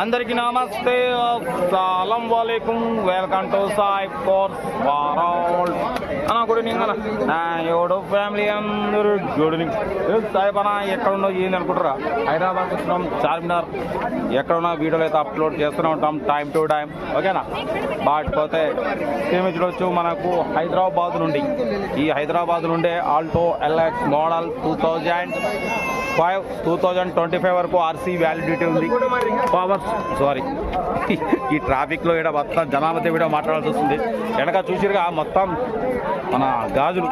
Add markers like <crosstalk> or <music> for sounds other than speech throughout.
అందరికి నమస్తే. అస్సలం వాలేకుం. వెల్కమ్ టు సాయి కోర్స్ వారాల్ అన్న గుడ్ ఈవినింగ్ అన్న. నా ఫ్యామిలీ అందరూ గుడ్ ఈవినింగ్. సాయి పన ఎక్కడ ఏంది అనుకుంటారా హైదరాబాద్ వచ్చినాం చార్మినార్. ఎక్కడున్నా వీడియోలు అయితే అప్లోడ్ చేస్తూనే ఉంటాం టైం టు టైం. ఓకేనా? బట్ పోతే చూడొచ్చు? మనకు హైదరాబాద్ నుండి. ఈ హైదరాబాద్ నుండే Alto LX model two thousand five two thousand twenty five వరకు ఆర్సీ వ్యాలిడిటీ ఉంది. పవర్ సారీ <laughs> ఈ ట్రాఫిక్లో ఇక్కడ మొత్తం జనాభా వీడియో మాట్లాడాల్సి వస్తుంది. వెనక చూసిరుగా మొత్తం మన గాజులు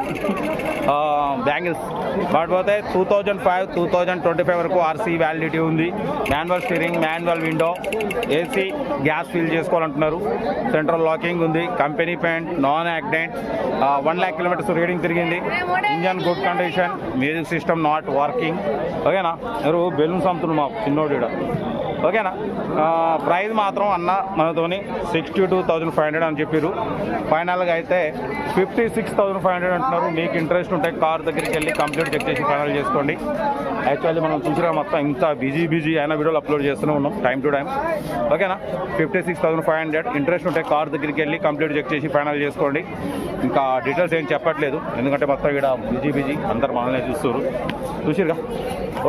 బ్యాంగిల్స్. కాకపోతే పోతే two thousand five two thousand twenty five వరకు ఆర్సీ వ్యాలిడిటీ ఉంది. Manual steering manual window AC gas fill చేసుకోవాలంటున్నారు. Central locking ఉంది. Company paint non accident one lakh kilometres reading తిరిగింది. Engine good condition music system not working. ఓకేనా ఎవరు balloons అమ్ముతున్నారు మా చిన్నోడు ఈడ. ఓకేనా? ప్రైజ్ మాత్రం అన్న మనతోని sixty two thousand five hundred అని చెప్పారు ఫైనల్గా అయితే fifty six thousand five hundred అంటున్నారు. మీకు ఇంట్రెస్ట్ ఉంటే కార్ దగ్గరికి వెళ్ళి కంప్లీట్ చెక్ చేసి ఫైనల్ చేసుకోండి. యాక్చువల్లీ మనం చూసినా మొత్తం ఇంత బిజీ బిజీ అయిన వీడియోలు అప్లోడ్ చేస్తూనే ఉన్నాం టైం టు టైం. ఓకేనా? Fifty six thousand five hundred. Interest ఉంటే కార్ దగ్గరికి వెళ్ళి కంప్లీట్ చెక్ చేసి ఫైనల్ చేసుకోండి. ఇంకా డీటెయిల్స్ ఏం చెప్పట్లేదు. ఎందుకంటే మొత్తం ఇక్కడ బిజీ బిజీ అందరు మనల్ని చూస్తారు చూసిరుగా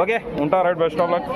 ఓకే ఉంటా రైట్ బెస్ట్ ఆఫ్ లక్.